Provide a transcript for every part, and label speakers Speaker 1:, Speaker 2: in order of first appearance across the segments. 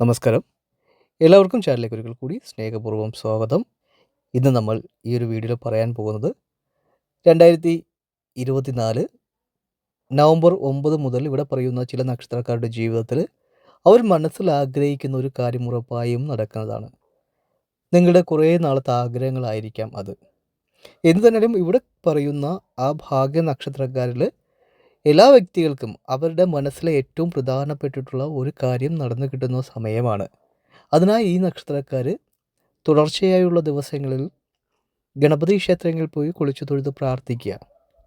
Speaker 1: നമസ്കാരം. എല്ലാവർക്കും ചാനലിലേക്ക് ഒരിക്കൽ കൂടി സ്നേഹപൂർവം സ്വാഗതം. ഇന്ന് നമ്മൾ ഈ ഒരു വീഡിയോയിൽ പറയാൻ പോകുന്നത് രണ്ടായിരത്തി ഇരുപത്തിനാല് നവംബർ ഒമ്പത് മുതൽ ഇവിടെ പറയുന്ന ചില നക്ഷത്രക്കാരുടെ ജീവിതത്തിൽ അവർ മനസ്സിൽ ആഗ്രഹിക്കുന്ന ഒരു കാര്യം ഉറപ്പായും നടക്കുന്നതാണ്. നിങ്ങളുടെ കുറേ നാളത്തെ ആഗ്രഹങ്ങളായിരിക്കാം അത്. എന്തു തന്നെയും ഇവിടെ പറയുന്ന ആ ഭാഗ്യ നക്ഷത്രക്കാരിൽ എല്ലാ വ്യക്തികൾക്കും അവരുടെ മനസ്സിലെ ഏറ്റവും പ്രധാനപ്പെട്ടിട്ടുള്ള ഒരു കാര്യം നടന്നു കിട്ടുന്ന സമയമാണ്. അതിനായി ഈ നക്ഷത്രക്കാർ തുടർച്ചയായുള്ള ദിവസങ്ങളിൽ ഗണപതി ക്ഷേത്രങ്ങളിൽ പോയി കുളിച്ചു തൊഴുത് പ്രാർത്ഥിക്കുക.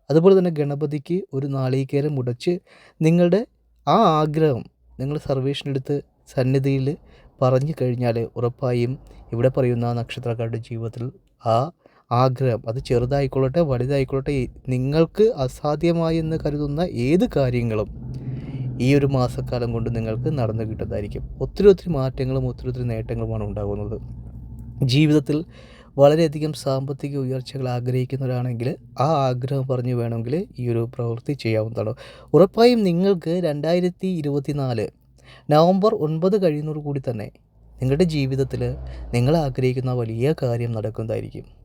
Speaker 1: അതുപോലെ തന്നെ ഗണപതിക്ക് ഒരു നാളികേരം മുടച്ച് നിങ്ങളുടെ ആ ആഗ്രഹം നിങ്ങൾ സർവേഷനെടുത്ത് സന്നിധിയിൽ പറഞ്ഞു കഴിഞ്ഞാൽ ഉറപ്പായും ഇവിടെ പറയുന്ന നക്ഷത്രക്കാരുടെ ജീവിതത്തിൽ ആ ആഗ്രഹം. അത് ചെറുതായിക്കൊള്ളട്ടെ വലുതായിക്കൊള്ളട്ടെ നിങ്ങൾക്ക് അസാധ്യമായി എന്ന് കരുതുന്ന ഏത് കാര്യങ്ങളും ഈ ഒരു മാസക്കാലം കൊണ്ട് നിങ്ങൾക്ക് നടന്നു കിട്ടുന്നതായിരിക്കും. ഒത്തിരി ഒത്തിരി മാറ്റങ്ങളും ഒത്തിരി ഒത്തിരി നേട്ടങ്ങളുമാണ് ഉണ്ടാകുന്നത്. ജീവിതത്തിൽ വളരെയധികം സാമ്പത്തിക ഉയർച്ചകൾ ആഗ്രഹിക്കുന്നവരാണെങ്കിൽ ആ ആഗ്രഹം പറഞ്ഞു വേണമെങ്കിൽ ഈ ഒരു പ്രവൃത്തി ചെയ്യാവുന്നതാണ്. ഉറപ്പായും നിങ്ങൾക്ക് രണ്ടായിരത്തി ഇരുപത്തിനാല് നവംബർ ഒൻപത് കഴിയുന്നതോടു കൂടി തന്നെ നിങ്ങളുടെ ജീവിതത്തിൽ നിങ്ങൾ ആഗ്രഹിക്കുന്ന വലിയ കാര്യം നടക്കുന്നതായിരിക്കും.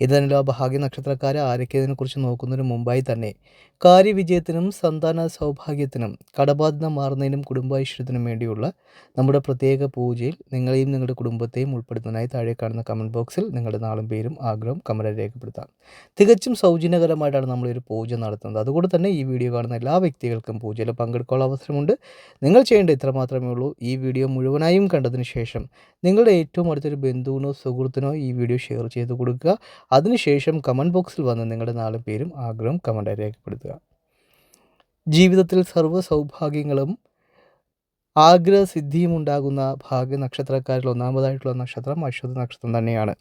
Speaker 1: ഇതിനുള്ള ഭാഗ്യ നക്ഷത്രക്കാരെ ആരൊക്കെയതിനെക്കുറിച്ച് നോക്കുന്നതിന് മുമ്പായി തന്നെ. കാര്യവിജയത്തിനും സന്താന സൗഭാഗ്യത്തിനും കടബാധ്യത മാറുന്നതിനും കുടുംബൈശ്വര്യത്തിനും വേണ്ടിയുള്ള നമ്മുടെ പ്രത്യേക പൂജയിൽ നിങ്ങളെയും നിങ്ങളുടെ കുടുംബത്തെയും ഉൾപ്പെടുത്തുന്നതിനായി താഴെ കാണുന്ന കമന്റ് ബോക്സിൽ നിങ്ങളുടെ നാളും പേരും ആഗ്രഹം കമന്റ് രേഖപ്പെടുത്താം. തികച്ചും സൗജന്യകരമായിട്ടാണ് നമ്മളൊരു പൂജ നടത്തുന്നത്. അതുകൊണ്ട് തന്നെ ഈ വീഡിയോ കാണുന്ന എല്ലാ വ്യക്തികൾക്കും പൂജയിൽ പങ്കെടുക്കാനുള്ള അവസരമുണ്ട്. നിങ്ങൾ ചെയ്യേണ്ട ഇത്ര മാത്രമേ ഉള്ളൂ. ഈ വീഡിയോ മുഴുവനായും കണ്ടതിന് ശേഷം നിങ്ങളുടെ ഏറ്റവും അടുത്തൊരു ബന്ധുവിനോ സുഹൃത്തിനോ ഈ വീഡിയോ ഷെയർ ചെയ്ത് കൊടുക്കുക. അതിനുശേഷം കമന്റ് ബോക്സിൽ വന്ന് നിങ്ങളുടെ നാല് പേരും ആഗ്രഹം കമന്റായി രേഖപ്പെടുത്തുക. ജീവിതത്തിൽ സർവ സൗഭാഗ്യങ്ങളും ആഗ്രഹസിദ്ധിയും ഉണ്ടാകുന്ന ഭാഗ്യ നക്ഷത്രക്കാരിൽ ഒന്നാമതായിട്ടുള്ള നക്ഷത്രം അശ്വത നക്ഷത്രം തന്നെയാണ്.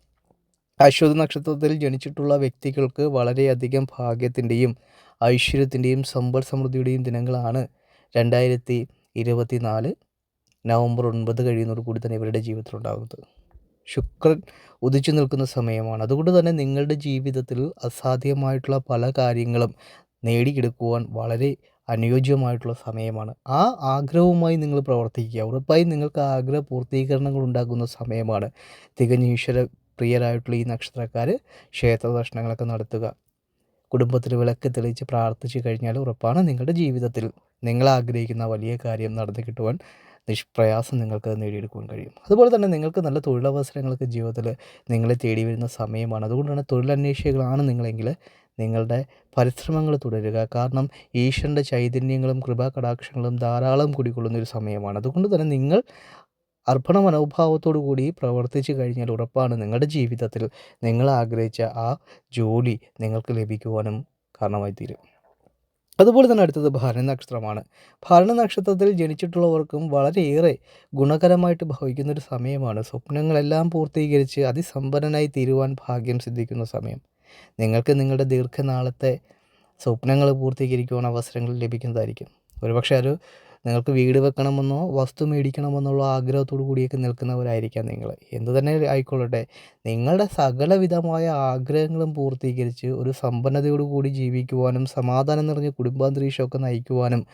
Speaker 1: അശ്വത നക്ഷത്രത്തിൽ ജനിച്ചിട്ടുള്ള വ്യക്തികൾക്ക് വളരെയധികം ഭാഗ്യത്തിന്റെയും ഐശ്വര്യത്തിന്റെയും സമ്പൽ സമൃദ്ധിയുടെയും ദിനങ്ങളാണ് രണ്ടായിരത്തി ഇരുപത്തി നാല് നവംബർ ഒൻപത് കഴിയുന്നതോടുകൂടി തന്നെ ഇവരുടെ ജീവിതത്തിൽ ഉണ്ടാകുന്നത് ശുക്രൻ ഉദിച്ചു നിൽക്കുന്ന സമയമാണ്. അതുകൊണ്ട് തന്നെ നിങ്ങളുടെ ജീവിതത്തിൽ അസാധ്യമായിട്ടുള്ള പല കാര്യങ്ങളും നേടിയെടുക്കുവാൻ വളരെ അനുയോജ്യമായിട്ടുള്ള സമയമാണ്. ആ ആഗ്രഹവുമായി നിങ്ങൾ പ്രവർത്തിക്കുക. ഉറപ്പായും നിങ്ങൾക്ക് ആഗ്രഹ പൂർത്തീകരണങ്ങൾ ഉണ്ടാകുന്ന സമയമാണ്. തികഞ്ഞ ഈശ്വര പ്രിയരായിട്ടുള്ള ഈ നക്ഷത്രക്കാർ ക്ഷേത്ര ദർശനങ്ങളൊക്കെ നടത്തുക. കുടുംബത്തിൽ വിളക്ക് തെളിയിച്ച് പ്രാർത്ഥിച്ചു കഴിഞ്ഞാൽ ഉറപ്പാണ് നിങ്ങളുടെ ജീവിതത്തിൽ നിങ്ങൾ ആഗ്രഹിക്കുന്ന വലിയ കാര്യം നടന്നു കിട്ടുവാൻ നിഷ്പ്രയാസം നിങ്ങൾക്ക് നേടിയെടുക്കുവാൻ കഴിയും. അതുപോലെ തന്നെ നിങ്ങൾക്ക് നല്ല തൊഴിലവസരങ്ങളൊക്കെ ജീവിതത്തിൽ നിങ്ങളെ തേടി വരുന്ന സമയമാണ്. അതുകൊണ്ടാണ് തൊഴിലന്വേഷികളാണ് നിങ്ങളെങ്കിൽ നിങ്ങളുടെ പരിശ്രമങ്ങൾ തുടരുക. കാരണം ഈശ്വരന്റെ ചൈതന്യങ്ങളും കൃപാകടാക്ഷങ്ങളും ധാരാളം കുടികൊള്ളുന്ന ഒരു സമയമാണ്. അതുകൊണ്ട് തന്നെ നിങ്ങൾ അർപ്പണ മനോഭാവത്തോടു കൂടി പ്രവർത്തിച്ചു കഴിഞ്ഞാൽ ഉറപ്പാണ് നിങ്ങളുടെ ജീവിതത്തിൽ നിങ്ങൾ ആഗ്രഹിച്ച ആ ജോലി നിങ്ങൾക്ക് ലഭിക്കുവാനും കാരണമായി തീരും അതുപോലെ തന്നെ അടുത്തത് ഭരണ നക്ഷത്രമാണ്. ഭരണ നക്ഷത്രത്തിൽ ജനിച്ചിട്ടുള്ളവർക്കും വളരെയേറെ ഗുണകരമായിട്ട് ഭവിക്കുന്ന ഒരു സമയമാണ്. സ്വപ്നങ്ങളെല്ലാം പൂർത്തീകരിച്ച് അതിസമ്പന്നനായി തീരുവാൻ ഭാഗ്യം സിദ്ധിക്കുന്ന സമയം. നിങ്ങൾക്ക് നിങ്ങളുടെ ദീർഘനാളത്തെ സ്വപ്നങ്ങൾ പൂർത്തീകരിക്കുവാൻ അവസരങ്ങൾ ലഭിക്കുന്നതായിരിക്കും. ഒരുപക്ഷെ ഒരു നിങ്ങൾക്ക് വീട് വെക്കണമെന്നോ വസ്തു മേടിക്കണമെന്നുള്ള ആഗ്രഹത്തോടു കൂടിയൊക്കെ നിൽക്കുന്നവരായിരിക്കാം നിങ്ങൾ. എന്തു തന്നെ ആയിക്കൊള്ളട്ടെ. നിങ്ങളുടെ സകലവിധമായ ആഗ്രഹങ്ങളും പൂർത്തീകരിച്ച് ഒരു സമ്പന്നതയോടു കൂടി ജീവിക്കുവാനും സമാധാനം നിറഞ്ഞ കുടുംബാന്തരീക്ഷമൊക്കെ നയിക്കുവാനും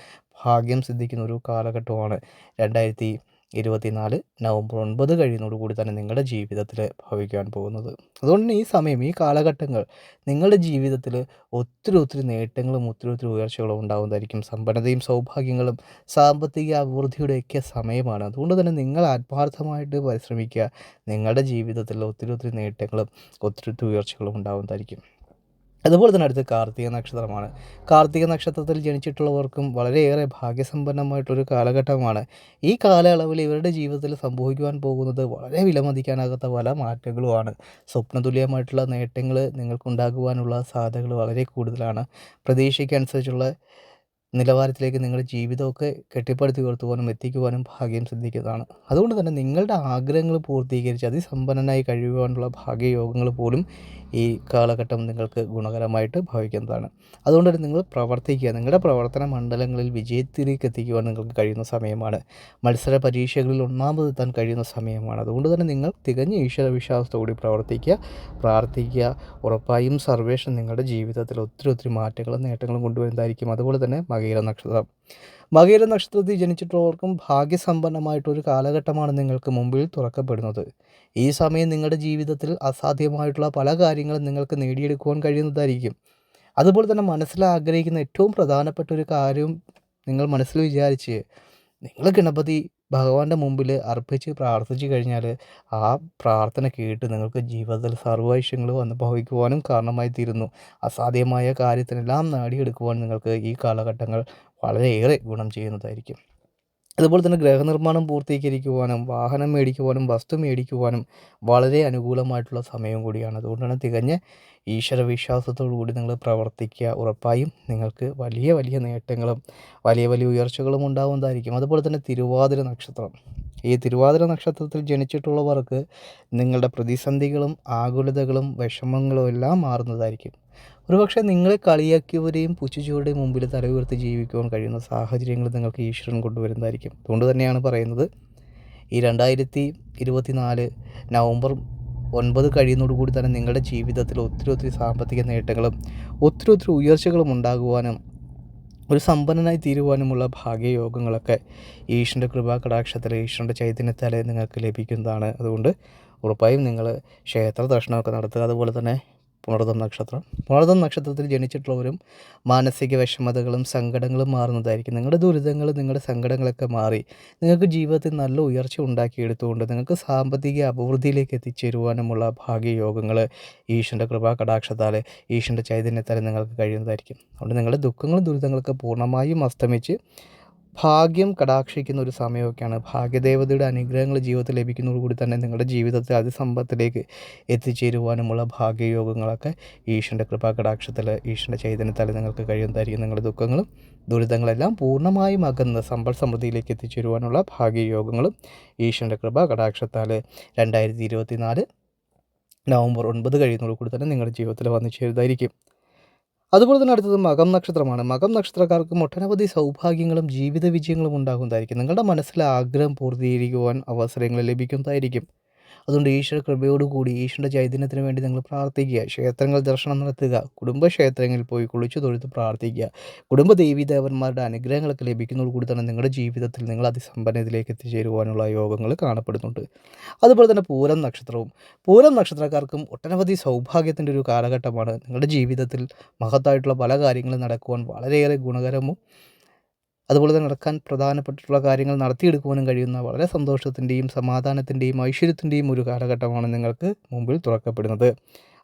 Speaker 1: ഭാഗ്യം സിദ്ധിക്കുന്ന ഒരു കാലഘട്ടമാണ്. രണ്ടായിരത്തി ഇരുപത്തിനാല് നവംബർ ഒൻപത് കഴിയുന്നതോടുകൂടി തന്നെ നിങ്ങളുടെ ജീവിതത്തിൽ ഭവിക്കാൻ പോകുന്നത്. അതുകൊണ്ട് ഈ സമയം ഈ കാലഘട്ടങ്ങൾ നിങ്ങളുടെ ജീവിതത്തിൽ ഒത്തിരി ഒത്തിരി നേട്ടങ്ങളും ഒത്തിരി ഒത്തിരി ഉയർച്ചകളും ഉണ്ടാകുന്നതായിരിക്കും. സമ്പന്നതയും സൗഭാഗ്യങ്ങളും സാമ്പത്തിക അഭിവൃദ്ധിയുടെയൊക്കെ സമയമാണ്. അതുകൊണ്ട് തന്നെ നിങ്ങൾ ആത്മാർത്ഥമായിട്ട് പരിശ്രമിക്കുക. നിങ്ങളുടെ ജീവിതത്തിൽ ഒത്തിരി ഒത്തിരി നേട്ടങ്ങളും ഒത്തിരി ഒത്തിരി ഉയർച്ചകളും ഉണ്ടാകുന്നതായിരിക്കും. അതുപോലെ തന്നെ അടുത്ത കാർത്തിക നക്ഷത്രമാണ്. കാർത്തിക നക്ഷത്രത്തിൽ ജനിച്ചിട്ടുള്ളവർക്കും വളരെയേറെ ഭാഗ്യസമ്പന്നമായിട്ടൊരു കാലഘട്ടമാണ്. ഈ കാലയളവിൽ ഇവരുടെ ജീവിതത്തിൽ സംഭവിക്കുവാൻ പോകുന്നത് വളരെ വിലമതിക്കാനാകാത്ത പല മാറ്റങ്ങളുമാണ്. സ്വപ്നതുല്യമായിട്ടുള്ള നേട്ടങ്ങൾ നിങ്ങൾക്കുണ്ടാകുവാനുള്ള സാധ്യതകൾ വളരെ കൂടുതലാണ്. പ്രതീക്ഷയ്ക്കനുസരിച്ചുള്ള നിലവാരത്തിലേക്ക് നിങ്ങളുടെ ജീവിതമൊക്കെ കെട്ടിപ്പടുത്തി ഉയർത്തുവാനും എത്തിക്കുവാനും ഭാഗ്യം സിദ്ധിക്കുന്നതാണ് അതുകൊണ്ട് തന്നെ നിങ്ങളുടെ ആഗ്രഹങ്ങൾ പൂർത്തീകരിച്ച് അതിസമ്പന്നനായി കഴിയുവാനുള്ള ഭാഗ്യയോഗങ്ങൾ പോലും ഈ കാലഘട്ടം നിങ്ങൾക്ക് ഗുണകരമായിട്ട് ഭവിക്കുന്നതാണ്. അതുകൊണ്ട് തന്നെ നിങ്ങൾ പ്രവർത്തിക്കുക. നിങ്ങളുടെ പ്രവർത്തന മണ്ഡലങ്ങളിൽ വിജയത്തിലേക്ക് എത്തിക്കുവാൻ നിങ്ങൾക്ക് കഴിയുന്ന സമയമാണ്. മത്സര പരീക്ഷകളിൽ ഒന്നാമതെത്താൻ കഴിയുന്ന സമയമാണ്. അതുകൊണ്ട് തന്നെ നിങ്ങൾ തികഞ്ഞ ഈശ്വര വിശ്വാസത്തോടെ പ്രവർത്തിക്കുക പ്രാർത്ഥിക്കുക. ഉറപ്പായും സർവേഷൻ നിങ്ങളുടെ ജീവിതത്തിൽ ഒത്തിരി ഒത്തിരി മാറ്റങ്ങളും നേട്ടങ്ങളും കൊണ്ടുവരുന്നതായിരിക്കും. അതുപോലെ തന്നെ മകീര നക്ഷത്രം. മകീര നക്ഷത്രത്തിൽ ജനിച്ചിട്ടുള്ളവർക്കും ഭാഗ്യസമ്പന്നമായിട്ടൊരു കാലഘട്ടമാണ് നിങ്ങൾക്ക് മുമ്പിൽ തുറക്കപ്പെടുന്നത്. ഈ സമയം നിങ്ങളുടെ ജീവിതത്തിൽ അസാധ്യമായിട്ടുള്ള പല കാര്യങ്ങളും നിങ്ങൾക്ക് നേടിയെടുക്കുവാൻ കഴിയുന്നതായിരിക്കും. അതുപോലെ തന്നെ മനസ്സിൽ ആഗ്രഹിക്കുന്ന ഏറ്റവും പ്രധാനപ്പെട്ട ഒരു കാര്യവും നിങ്ങൾ മനസ്സിൽ വിചാരിച്ച് നിങ്ങൾ ഗണപതി ഭഗവാന്റെ മുമ്പിൽ അർപ്പിച്ച് പ്രാർത്ഥിച്ചു കഴിഞ്ഞാൽ ആ പ്രാർത്ഥന കേട്ട് നിങ്ങൾക്ക് ജീവിതത്തിൽ സർവൈശ്യങ്ങൾ വന്ന് ഭവിക്കുവാനും കാരണമായി തീരുന്നു. അസാധ്യമായ കാര്യത്തിനെല്ലാം നേടിയെടുക്കുവാൻ നിങ്ങൾക്ക് ഈ കാലഘട്ടങ്ങൾ വളരെയേറെ ഗുണം ചെയ്യുന്നതായിരിക്കും. അതുപോലെ തന്നെ ഗ്രഹനിർമ്മാണം പൂർത്തീകരിക്കുവാനും വാഹനം മേടിക്കുവാനും വസ്തു മേടിക്കുവാനും വളരെ അനുകൂലമായിട്ടുള്ള സമയം കൂടിയാണ്. അതുകൊണ്ടാണ് തികഞ്ഞ ഈശ്വര വിശ്വാസത്തോടു കൂടി നിങ്ങൾ പ്രവർത്തിക്കുക. ഉറപ്പായും നിങ്ങൾക്ക് വലിയ വലിയ നേട്ടങ്ങളും വലിയ വലിയ ഉയർച്ചകളും ഉണ്ടാവുന്നതായിരിക്കും. അതുപോലെ തന്നെ തിരുവാതിര നക്ഷത്രം. ഈ തിരുവാതിര നക്ഷത്രത്തിൽ ജനിച്ചിട്ടുള്ളവർക്ക് നിങ്ങളുടെ പ്രതിസന്ധികളും ആകുലതകളും വിഷമങ്ങളും എല്ലാം മാറുന്നതായിരിക്കും. ഒരുപക്ഷെ നിങ്ങളെ കളിയാക്കിയവരെയും പുച്ഛിച്ചവരുടെയും മുമ്പിൽ തല ഉയർത്തി ജീവിക്കുവാൻ കഴിയുന്ന സാഹചര്യങ്ങൾ നിങ്ങൾക്ക് ഈശ്വരൻ കൊണ്ടുവരുന്നതായിരിക്കും. അതുകൊണ്ട് തന്നെയാണ് പറയുന്നത്. ഈ രണ്ടായിരത്തി ഇരുപത്തി നാല് നവംബർ ഒൻപത് കഴിയുന്നതോടുകൂടി തന്നെ നിങ്ങളുടെ ജീവിതത്തിൽ ഒത്തിരി ഒത്തിരി സാമ്പത്തിക നേട്ടങ്ങളും ഒത്തിരി ഒത്തിരി ഉയർച്ചകളും ഉണ്ടാകുവാനും ഒരു സമ്പന്നനായി തീരുവാനുമുള്ള ഭാഗ്യയോഗങ്ങളൊക്കെ ഈശ്വരന്റെ കൃപാ കടാക്ഷത്തിൽ ഈശ്വരന്റെ ചൈതന്യത്താൽ നിങ്ങൾക്ക് ലഭിക്കുന്നതാണ്. അതുകൊണ്ട് ഉറപ്പായും നിങ്ങൾ ക്ഷേത്ര ദർശനമൊക്കെ നടത്തുക. അതുപോലെ തന്നെ പുണർദം നക്ഷത്രം. പുണർദം നക്ഷത്രത്തിൽ ജനിച്ചിട്ടുള്ളവരും മാനസിക വിഷമതകളും സങ്കടങ്ങളും മാറുന്നതായിരിക്കും. നിങ്ങളുടെ ദുരിതങ്ങൾ നിങ്ങളുടെ സങ്കടങ്ങളൊക്കെ മാറി നിങ്ങൾക്ക് ജീവിതത്തിൽ നല്ല ഉയർച്ച ഉണ്ടാക്കിയെടുത്തുകൊണ്ട് നിങ്ങൾക്ക് സാമ്പത്തിക അഭിവൃദ്ധിയിലേക്ക് എത്തിച്ചേരുവാനുമുള്ള ഭാഗ്യയോഗങ്ങൾ ഈശ്വരന്റെ കൃപാ കടാക്ഷത്താൽ ഈശ്വരന്റെ ചൈതന്യത്താൽ നിങ്ങൾക്ക് കഴിയുന്നതായിരിക്കും. അതുകൊണ്ട് നിങ്ങളുടെ ദുഃഖങ്ങളും ദുരിതങ്ങളൊക്കെ പൂർണമായും അസ്തമിച്ച് ഭാഗ്യം കടാക്ഷിക്കുന്ന ഒരു സമയമൊക്കെയാണ്. ഭാഗ്യദേവതയുടെ അനുഗ്രഹങ്ങൾ ജീവിതത്തിൽ ലഭിക്കുന്നതോടുകൂടി തന്നെ നിങ്ങളുടെ ജീവിതത്തിൽ അതിസമ്പത്തിലേക്ക് എത്തിച്ചേരുവാനുമുള്ള ഭാഗ്യയോഗങ്ങളൊക്കെ ഈശ്വരന്റെ കൃപാ കടാക്ഷത്തിൽ ഈശ്വരന്റെ ചൈതന്യത്താൽ നിങ്ങൾക്ക് കഴിയുന്നതായിരിക്കും നിങ്ങളുടെ ദുഃഖങ്ങളും ദുരിതങ്ങളെല്ലാം പൂർണമായും അകന്ന് സമ്പൽ സമൃദ്ധിയിലേക്ക് എത്തിച്ചേരുവാനുള്ള ഭാഗ്യയോഗങ്ങളും ഈശ്വരന്റെ കൃപാ കടാക്ഷത്താൽ രണ്ടായിരത്തി ഇരുപത്തി നാല് നവംബർ ഒൻപത് കഴിയുന്നതോടുകൂടി തന്നെ നിങ്ങളുടെ ജീവിതത്തിൽ വന്നു ചേരുന്നതായിരിക്കും. അതുപോലെ തന്നെ അടുത്തത് മകം നക്ഷത്രമാണ്. മകം നക്ഷത്രക്കാർക്ക് ഒട്ടനവധി സൗഭാഗ്യങ്ങളും ജീവിത വിജയങ്ങളും ഉണ്ടാകുന്നതായിരിക്കും. നിങ്ങളുടെ മനസ്സിലെ ആഗ്രഹം പൂർത്തീകരിക്കുവാൻ അവസരങ്ങൾ ലഭിക്കുന്നതായിരിക്കും. അതുകൊണ്ട് ഈശ്വര കൃപയോടുകൂടി ഈശ്വരന്റെ ചൈതന്യത്തിന് വേണ്ടി നിങ്ങൾ പ്രാർത്ഥിക്കുക. ക്ഷേത്രങ്ങൾ ദർശനം നടത്തുക. കുടുംബക്ഷേത്രങ്ങളിൽ പോയി കുളിച്ചു തൊഴുത്ത് പ്രാർത്ഥിക്കുക. കുടുംബ ദേവീദേവന്മാരുടെ അനുഗ്രഹങ്ങളൊക്കെ ലഭിക്കുന്നതോടുകൂടി തന്നെ നിങ്ങളുടെ ജീവിതത്തിൽ നിങ്ങൾ അതിസമ്പന്നതയിലേക്ക് എത്തിച്ചേരുവാനുള്ള യോഗങ്ങൾ കാണപ്പെടുന്നുണ്ട്. അതുപോലെ തന്നെ പൂരം നക്ഷത്രവും. പൂരം നക്ഷത്രക്കാർക്കും ഒട്ടനവധി സൗഭാഗ്യത്തിന്റെ ഒരു കാലഘട്ടമാണ്. നിങ്ങളുടെ ജീവിതത്തിൽ മഹത്തായിട്ടുള്ള പല കാര്യങ്ങളും നടക്കുവാൻ വളരെയേറെ ഗുണകരവും അതുപോലെ തന്നെ നടക്കാൻ പ്രധാനപ്പെട്ടിട്ടുള്ള കാര്യങ്ങൾ നടത്തിയെടുക്കുവാനും കഴിയുന്ന വളരെ സന്തോഷത്തിന്റെയും സമാധാനത്തിന്റെയും ഐശ്വര്യത്തിന്റെയും ഒരു കാലഘട്ടമാണ് നിങ്ങൾക്ക് മുമ്പിൽ തുറക്കപ്പെടുന്നത്.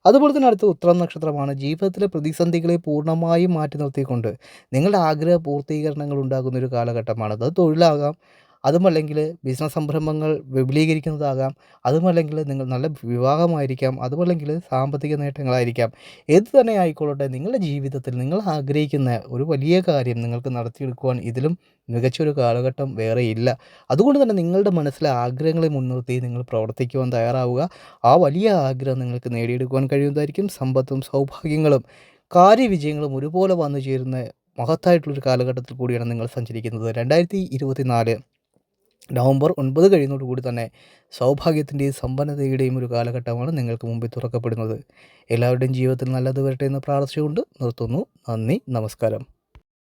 Speaker 1: അതുപോലെ തന്നെ അടുത്ത ഉത്തരം നക്ഷത്രമാണ്. ജീവിതത്തിലെ പ്രതിസന്ധികളെ പൂർണമായും മാറ്റി നിർത്തിക്കൊണ്ട് നിങ്ങളുടെ ആഗ്രഹ പൂർത്തീകരണങ്ങൾ ഉണ്ടാകുന്ന ഒരു കാലഘട്ടമാണ്. അത് തൊഴിലാകാം അതുമല്ലെങ്കിൽ ബിസിനസ് സംരംഭങ്ങൾ വിപുലീകരിക്കുന്നതാകാം. അതുമല്ലെങ്കിൽ നിങ്ങൾ നല്ല വിവാഹമായിരിക്കാം അതുമല്ലെങ്കിൽ സാമ്പത്തിക നേട്ടങ്ങളായിരിക്കാം. ഏത് തന്നെ ആയിക്കൊള്ളട്ടെ നിങ്ങളുടെ ജീവിതത്തിൽ നിങ്ങൾ ആഗ്രഹിക്കുന്ന ഒരു വലിയ കാര്യം നിങ്ങൾക്ക് നടത്തിയെടുക്കുവാൻ ഇതിലും മികച്ചൊരു കാലഘട്ടം വേറെ ഇല്ല. അതുകൊണ്ട് തന്നെ നിങ്ങളുടെ മനസ്സിലെ ആഗ്രഹങ്ങളെ മുൻനിർത്തി നിങ്ങൾ പ്രവർത്തിക്കുവാൻ തയ്യാറാവുക. ആ വലിയ ആഗ്രഹം നിങ്ങൾക്ക് നേടിയെടുക്കുവാൻ കഴിയുന്നതായിരിക്കും. സമ്പത്തും സൗഭാഗ്യങ്ങളും കാര്യവിജയങ്ങളും ഒരുപോലെ വന്നു ചേരുന്ന മഹത്തായിട്ടുള്ളൊരു കാലഘട്ടത്തിൽ കൂടിയാണ് നിങ്ങൾ സഞ്ചരിക്കുന്നത്. രണ്ടായിരത്തി ഇരുപത്തി നാല് നവംബർ ഒൻപത് കഴിയുന്നതോടുകൂടി തന്നെ സൗഭാഗ്യത്തിന്റെയും സമ്പന്നതയുടെയും ഒരു കാലഘട്ടമാണ് നിങ്ങൾക്ക് മുമ്പിൽ തുറക്കപ്പെടുന്നത്. എല്ലാവരുടെയും ജീവിതത്തിൽ നല്ലത് വരട്ടെ എന്ന് പ്രാർത്ഥിച്ചുകൊണ്ട് നിർത്തുന്നു. നന്ദി. നമസ്കാരം.